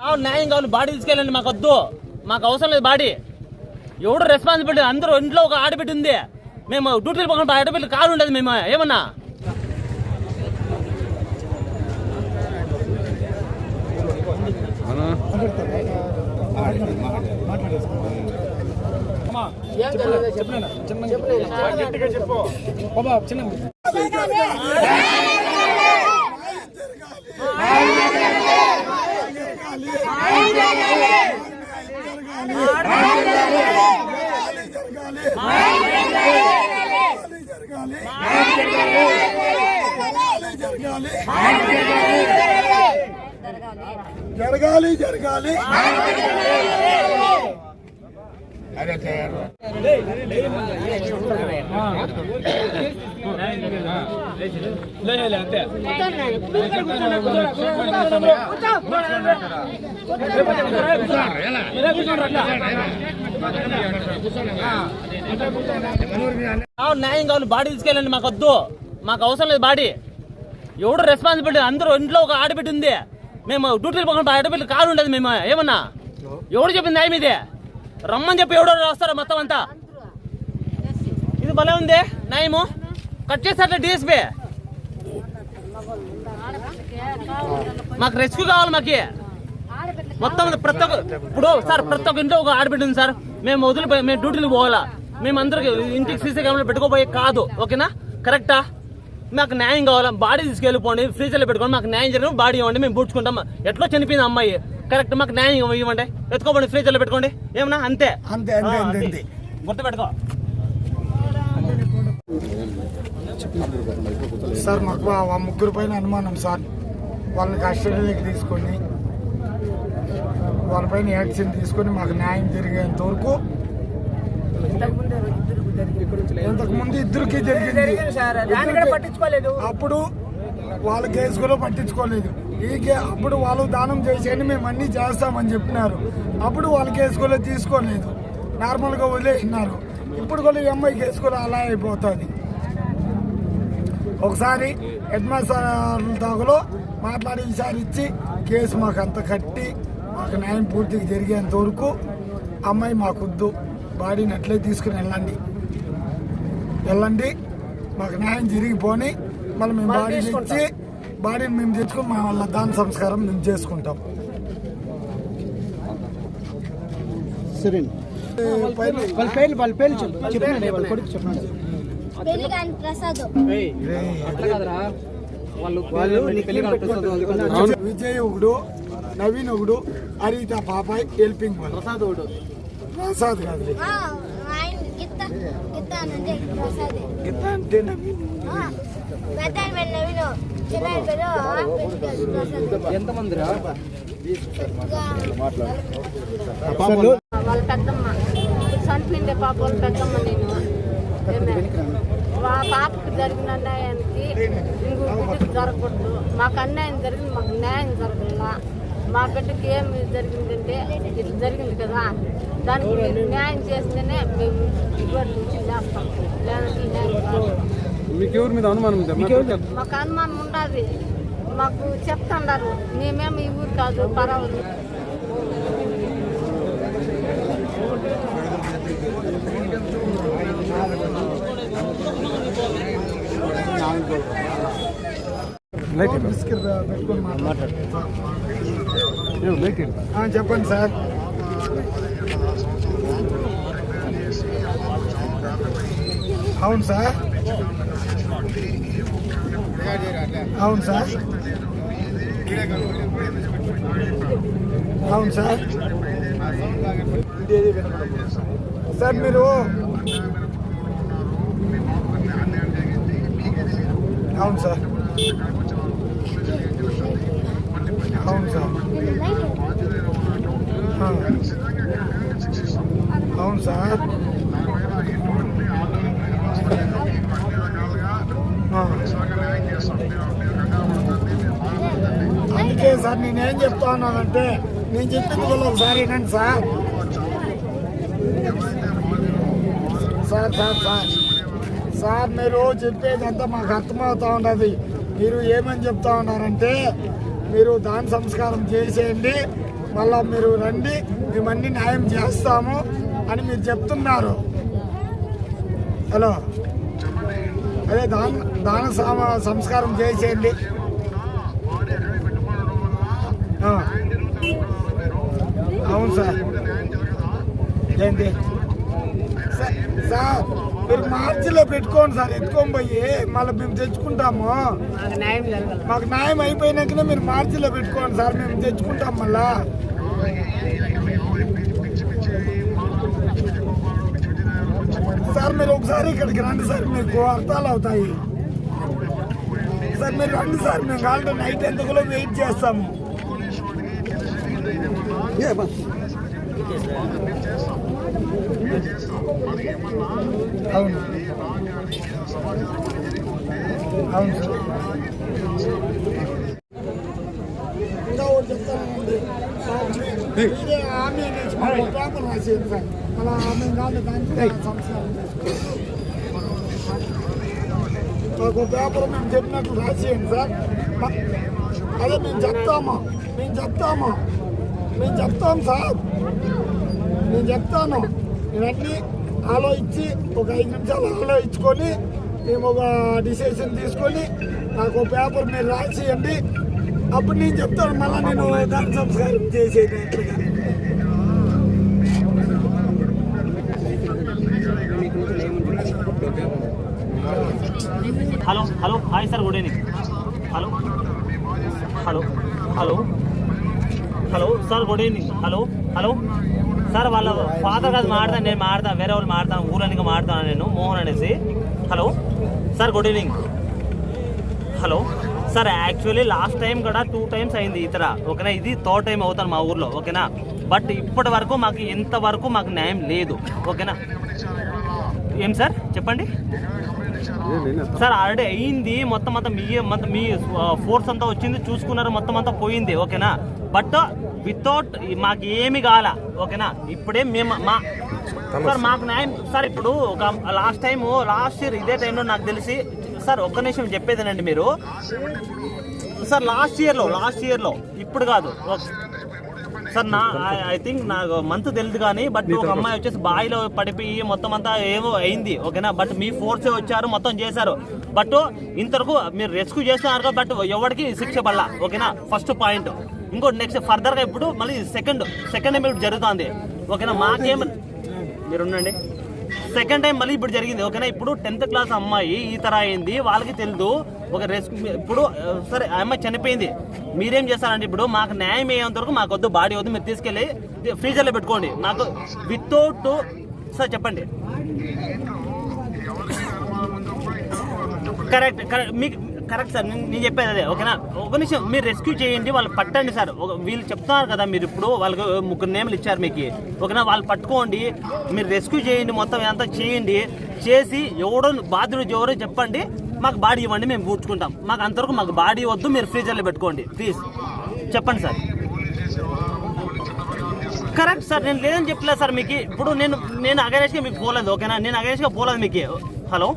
ఆ, న్యాయం కావాలి బాడీ తీసుకెళ్ళండి మాకు వద్దు. మాకు అవసరం లేదు బాడీ. ఎవడు రెస్పాన్సిబిలిటీ అందరూ ఇంట్లో ఒక ఆడబిడ్డ ఉంది. మేము డ్యూటీలు పోకుండా ఆడబిడ్డ కారు ఉండదు మేము. ఏమన్నా? జరగాలి. జరగాలి జరగాలి. న్యాయం కావాలి బాడీ తీసుకెళ్ళండి మాకు వద్దు. మాకు అవసరం లేదు బాడీ. ఎవడు రెస్పాన్సిబిలిటీ అందరూ ఇంట్లో ఒక ఆడబిడ్డ ఉంది. మేము డ్యూటీలు పోకుండా ఆడబిడ్డ కారు ఉండదు మేము. ఏమన్నా? ఎవడు చెప్పింది న్యాయం ఇది? రమ్మని చెప్పి ఎవడో వస్తారా మొత్తం అంతా? ఇది భలే ఉంది. న్యాయము? కట్ చేస్తారట్లే డిఎస్పీ మాకు రెస్క్యూ కావాలి మాకి. మొత్తం ప్రతి ఒక్క ఇప్పుడు సార్ ప్రతి ఒక్క ఇంట్లో ఒక ఆడబిడ్డ ఉంది సార్. మేము వదిలిపోయి మేము డ్యూటీలు పోవాలా? మేము అందరికి ఇంటికి సీసీ కెమెరా పెట్టుకోపోయే కాదు. ఓకేనా? కరెక్టా? మాకు న్యాయం కావాలా? బాడీ తీసుకెళ్ళిపోండి ఫ్రీజర్లో పెట్టుకోండి మాకు న్యాయం జరిగిన బాడీ ఇవ్వండి మేము పూడ్చుకుంటాం. ఎట్లా చనిపోయింది అమ్మాయి? కరెక్ట్ మాకు న్యాయం ఇవ్వ- ఇవ్వండి. ఎత్తుకోండి ఫ్రీజర్లో పెట్టుకోండి. ఏమన్నా? అంతే. అంతే అంతే గుర్తుపెట్టుకో. సార్ మాకు ఆ ముగ్గురు పైన అనుమానం సార్. వాళ్ళని కస్టడీలోకి తీసుకొని వాళ్ళపైన యాక్షన్ తీసుకొని మాకు న్యాయం జరిగేంత వరకు ఇంతకు ముందు ఇద్దరికి జరిగింది. అప్పుడు వాళ్ళ కేసు కూడా పట్టించుకోలేదు. ఈ అప్పుడు వాళ్ళు దానం చేసేయండి మేము అన్ని చేస్తామని చెప్పినారు. అప్పుడు వాళ్ళ కేసు కూడా తీసుకోలేదు. నార్మల్గా వదిలేసినారు. ఇప్పుడు కూడా ఈ అమ్మాయి కేసు కూడా అలా అయిపోతుంది. ఒకసారి హెడ్ మాస్టర్ మాట్లాడి ఈసారి ఇచ్చి కేసు మాకు అంత కట్టి మాకు న్యాయం పూర్తిగా జరిగేంత వరకు అమ్మాయి మాకొద్దు. బాడీని అట్లే తీసుకుని వెళ్ళండి. వెళ్ళండి. మాకు న్యాయం జరిగిపోని మళ్ళీ మేము బాడీ ఇచ్చి బాడీని మేము తెచ్చుకొని మా వాళ్ళ దాన సంస్కారం మేము చేసుకుంటాం. సరే. వాళ్ళ పేర్లు వాళ్ళ పేర్లు వాళ్ళ కొడుకు విజయ్ ఒకడు నవీన్ ఒకడు హరిత పాపాయ్ హెల్పింగ్ ప్రసాద్ ఒకడు. ప్రసాద్ కాదు ఎంత అంటే నవీన్ ఎంతమంది రా వాళ్ళ పెద్దమ్మ చనిపోయిండే పాప వాళ్ళ పెద్దమ్మ నేను? మా పాపకి జరిగిన అన్యాయానికి ఇంకో బిడ్డకి జరగకూడదు. మాకు అన్యాయం జరిగింది మాకు న్యాయం జరగల మా బిడ్డకి ఏమి జరిగిందంటే ఇట్లా జరిగింది కదా. దానికి మీరు న్యాయం చేస్తేనే మేము ఇటువంటి నుంచి లేదంటే. మీకు ఎవరి మీద అనుమానం ఉందా? మాకు అనుమానం ఉండాలి. మాకు చెప్తున్నారు మేమేమి ఈ ఊరు కాదు పర్వాలేదు పెట్టుకొని మాట్లాడు లైట్ ఆ, చెప్పండి సార్. అవును సార్. అవును సార్. అవును సార్. సార్ మీరు అవును సార్. అవును సార్ ఆ. అవును సార్ ఆ. అందుకే సార్ నేనేం చెప్తా ఉన్నానంటే నేను చెప్పింది కూడా ఒకసారి వినండి sir sir sir sir sir మీరు చెప్పేదంతా మాకు అర్థమవుతా ఉన్నది మీరు ఏమని చెప్తా ఉన్నారంటే మీరు దాన సంస్కారం చేసేయండి మళ్ళా మీరు రండి మేమన్నీ న్యాయం చేస్తాము అని మీరు చెప్తున్నారు. హలో? అదే దాన దాన సంస్కారం చేసేయండి. అవును సార్. ఏంటి? Sir- sir. మీరు మార్చిలో పెట్టుకోండి సార్ ఎత్తుకొని పోయి మళ్ళీ మేము తెచ్చుకుంటాము. నాకు న్యాయం జరగదు మాకు న్యాయం అయిపోయినాకనే మీరు మార్చిలో పెట్టుకోండి సార్ మేము తెచ్చుకుంటాం మళ్ళా. సార్ మీరు ఒకసారి ఇక్కడికి రండి సార్ మీకు అర్థాలు అవుతాయి. సార్ మీరు రండి సార్ మేము కావాలంటే నైట్ ఎంతకులో వెయిట్ చేస్తాము. అవును అవును సార్ ఇంకా ఒకటి చెప్తానండి మీరే హామీ అనేసి మాకు ఒక పేపర్ రాసేది సార్ అలా మేము కాదు దానికి సంస్కారం చేసుకోవాలి మాకు ఒక పేపర్ మేము చెప్పినట్లు రాసేయండి సార్ మా- అదే మేము చెప్తాము మేము చెప్తాము మేము చెప్తాం సార్ నేను చెప్తాను ఇవన్నీ ఆలోచించి ఒక ఐదు నిమిషాలు ఆలోచించుకొని మేము ఒక డిసిషన్ తీసుకొని నాకు పేపర్ మీరు రాసియండి. అప్పుడు నేను చెప్తాను మళ్ళీ నేను దాని సంస్కారం చేసేది hello hello hi sir good evening. Hello hello hello hello sir good evening. Hello hello. Sir వాళ్ళ ఫాదర్ కాదు మాడతాను నేను మాడతాను వేరే వాళ్ళు మాడతాను ఊరనికి మాడతాను నేను మోహన్ అనేసి. Hello sir good evening hello sir actually last time కూడా టూ టైమ్స్ అయింది ఇతర ఓకేనా? ఇది థర్డ్ టైం అవుతాను మా ఊర్లో ఓకేనా? బట్ ఇప్పటి వరకు మాకు ఇంతవరకు మాకు న్యాయం లేదు ఓకేనా? ఏం సార్ చెప్పండి. సార్ ఆల్రెడీ అయింది మొత్తం అంతా మీ మొత్తం మీ ఫోర్స్ అంతా వచ్చింది చూసుకున్నారు మొత్తం అంతా పోయింది ఓకేనా? బట్ వితౌట్ మాకు ఏమి కావాల ఓకేనా? ఇప్పుడే మేము మా సార్ మాకు న్యాయం సార్ ఇప్పుడు ఒక లాస్ట్ టైం లాస్ట్ ఇయర్ ఇదే టైంలో నాకు తెలిసి సార్ ఒక్క నిమిషం చెప్పేదేనండి మీరు. సార్ లాస్ట్ ఇయర్లో లాస్ట్ ఇయర్లో ఇప్పుడు కాదు ఓకే. సార్ నా ఐ థింక్ నాకు మంత్ తెలియదు కానీ బట్ ఒక అమ్మాయి వచ్చేసి బావిలో పడిపోయి మొత్తం అంతా ఏమో అయింది ఓకేనా? బట్ మీ ఫోర్సే వచ్చారు మొత్తం చేశారు. బట్ ఇంతవరకు మీరు రెస్క్యూ చేస్తున్నారు బట్ ఎవరికి శిక్ష పడలా ఓకేనా? ఫస్ట్ పాయింట్ ఇంకోటి నెక్స్ట్ ఫర్దర్గా ఇప్పుడు మళ్ళీ సెకండ్ సెకండ్ ఇప్పుడు జరుగుతుంది. ఓకేనా? మాకేం మీరు ఉండండి. సెకండ్ టైం మళ్ళీ ఇప్పుడు జరిగింది. ఓకేనా? ఇప్పుడు టెన్త్ క్లాస్ అమ్మాయి ఈ తర అయింది. వాళ్ళకి తెలియదు ఒక రెస్క్యూ ఇప్పుడు సరే ఆ అమ్మాయి చనిపోయింది. మీరేం చేస్తారంటే ఇప్పుడు మాకు న్యాయం అయ్యేంత వరకు మాకు వద్దు బాడీ వద్దు మీరు తీసుకెళ్ళి ఫ్రీజర్లో పెట్టుకోండి. నాకు వితౌట్ సార్ చెప్పండి. Correct correct. మీకు కరెక్ట్ సార్ నేను చెప్పేది అదే ఓకేనా? ఒక నిమిషం మీరు రెస్క్యూ చేయండి వాళ్ళు పట్టండి సార్. ఒక వీళ్ళు చెప్తున్నారు కదా మీరు ఇప్పుడు వాళ్ళకి ముగ్గురు నేమ్లు ఇచ్చారు మీకు. ఓకేనా? వాళ్ళు పట్టుకోండి మీరు రెస్క్యూ చేయండి మొత్తం అంతా చేయండి. చేసి ఎవడో బాధ్యుడు ఎవరో చెప్పండి మాకు బాడీ ఇవ్వండి మేము పూడ్చుకుంటాం మాకు అంతవరకు మాకు బాడీ వద్దు మీరు ఫ్రీజర్లో పెట్టుకోండి ప్లీజ్. చెప్పండి సార్. కరెక్ట్ సార్ నేను లేదని చెప్పలేదు సార్ మీకు. ఇప్పుడు నేను నేను అగరేష్గా మీకు పోలేదు ఓకేనా? నేను అగరేష్గా పోలేదు మీకు. హలో?